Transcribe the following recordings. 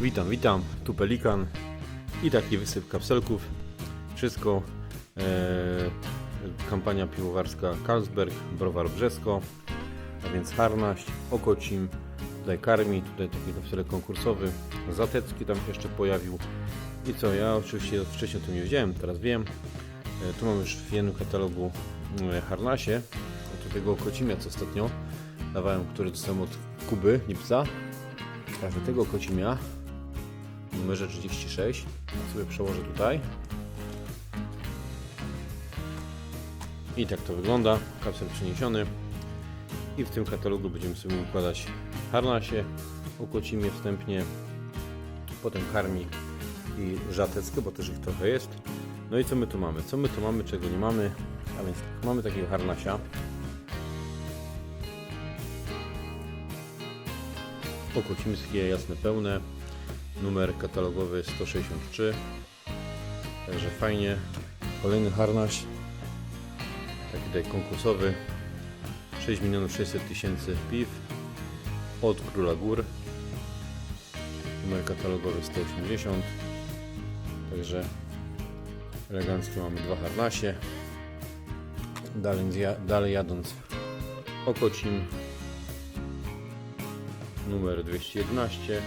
Witam, witam, tu Pelikan i taki wysyp kapselków. Wszystko e, kampania piwowarska Carlsberg, Browar Brzesko, a więc Harnaś, Okocim, tutaj Karmi, tutaj taki kapselek konkursowy, Zatecki tam się jeszcze pojawił. I co, ja oczywiście wcześniej o tym nie wiedziałem, teraz wiem. E, tu mam już w jednym katalogu e, Harnasie, do tego Okocimia, co ostatnio dawałem, który dostałem od Kuby Lipca. Także tego Okocimia numerze 36 sobie przełożę tutaj. I tak to wygląda. Kapsel przeniesiony. I w tym katalogu będziemy sobie układać harnasie, okocimie wstępnie, potem karmi i żateckie, bo też ich trochę jest. No i co my tu mamy? Co my tu mamy, czego nie mamy? A więc tak, mamy takiego harnasia. Okocimskie, jasne, pełne. Numer katalogowy 163. Także fajnie. Kolejny harnaś. Taki tutaj konkursowy. 6 milionów 600 tysięcy piw. Od Króla Gór. Numer katalogowy 180. Także elegancko mamy dwa harnasie. Dalej, dalej jadąc Okocim numer 211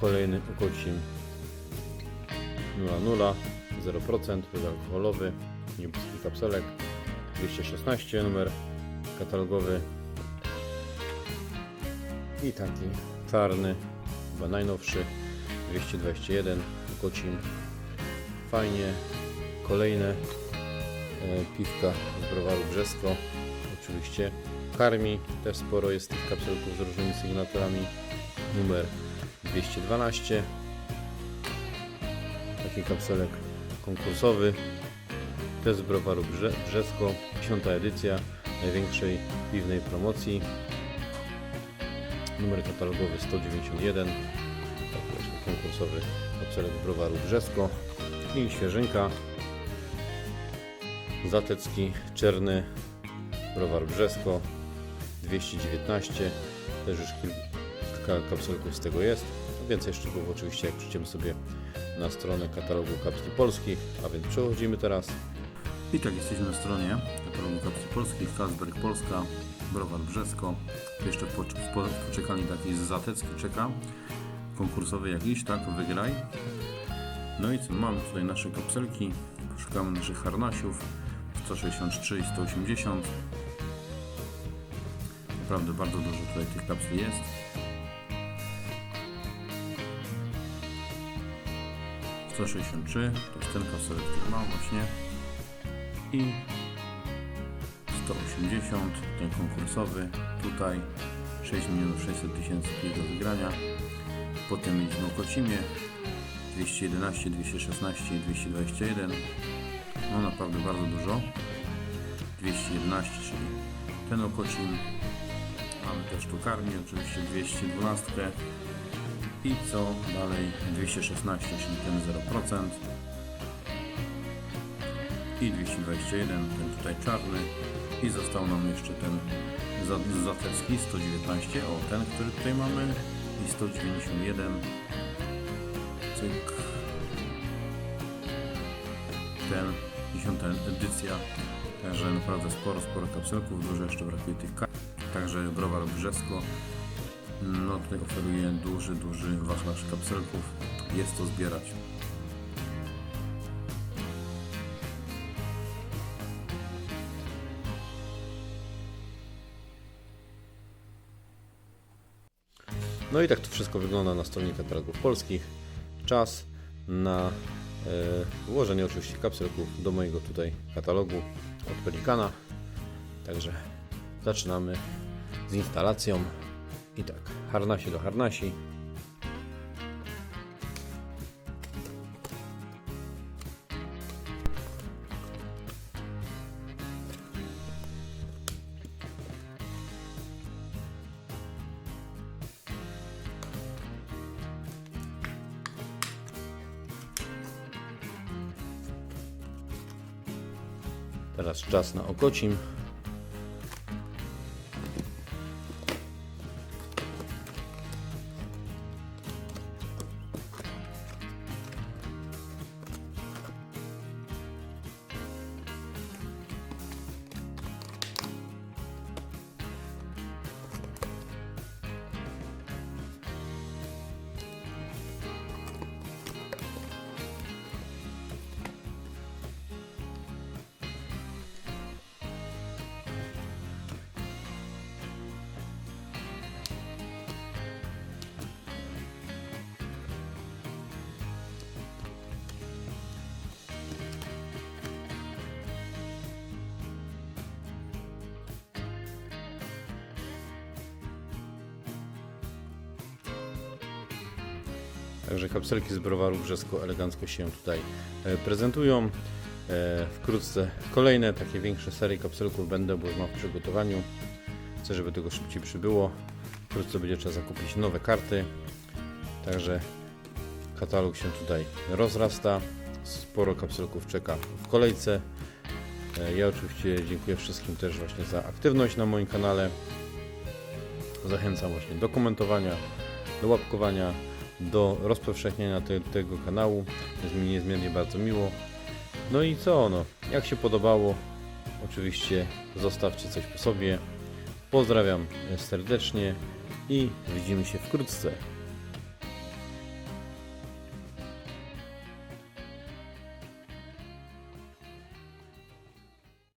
kolejny Okocim 00 0% bezalkoholowy niebieski kapselek 216 numer katalogowy. I taki czarny chyba najnowszy 221 Okocim fajnie kolejne e, piwka z browaru Brzesko. Oczywiście karmi też sporo jest tych kapselków z różnymi sygnaturami. Numer 212 taki kapselek konkursowy. Też z browaru Brze Brzesko. 10 edycja największej piwnej promocji. Numer katalogowy 191 taki właśnie konkursowy kapselek browaru Brzesko. I świeżynka. Zatecki czerny browar Brzesko. 219 też już kilka kapselków z tego jest. Więcej szczegółów oczywiście jak przyjdziemy sobie na stronę katalogu kapsli polskich. A więc przechodzimy teraz. I tak jesteśmy na stronie katalogu kapsli polskich Carlsberg Polska browar Brzesko. Jeszcze w poczekalni taki z Zatecki czeka. Konkursowy jakiś, tak, wygraj. No i co, mamy tutaj nasze kapselki. Poszukamy naszych harnasiów. 163 i 180 Naprawdę bardzo dużo tutaj tych kapsli jest. To jest ten kapselek, który mam właśnie. I 180 ten konkursowy tutaj 6 milionów 600 tysięcy do wygrania. Potem mieliśmy Okocimie 211, 216 i 221 no naprawdę bardzo dużo. 211 czyli ten Okocim Mamy też tu karmi, oczywiście 212 i co dalej? 216, czyli ten 0% i 221, ten tutaj czarny. I został nam jeszcze ten za- zatecki 119, o ten, który tutaj mamy i 191 cyk. Ten 10 edycja. Także naprawdę sporo, sporo kapselków, dużo jeszcze brakuje tych kart Także browar Brzesko no tutaj oferuje duży, duży wachlarz kapselków. Jest to zbierać. No i tak to wszystko wygląda na stronie katalogów polskich. Czas na e, włożenie oczywiście kapselków do mojego tutaj katalogu od Pelikana. Także zaczynamy z instalacją i tak, harnasi do harnasi Teraz czas na okocim. Także kapselki z browaru Brzesko elegancko się tutaj e, prezentują. E, Wkrótce kolejne takie większe serie kapselków będę, bo już mam w przygotowaniu. Chcę, żeby tego szybciej przybyło. Wkrótce będzie trzeba zakupić nowe karty. Także katalog się tutaj rozrasta. Sporo kapselków czeka w kolejce. E, Ja oczywiście dziękuję wszystkim też właśnie za aktywność na moim kanale. Zachęcam właśnie do komentowania, do łapkowania, do rozpowszechniania te, tego kanału. Jest mi niezmiernie bardzo miło. No i co no, jak się podobało, oczywiście zostawcie coś po sobie. Pozdrawiam serdecznie i widzimy się wkrótce.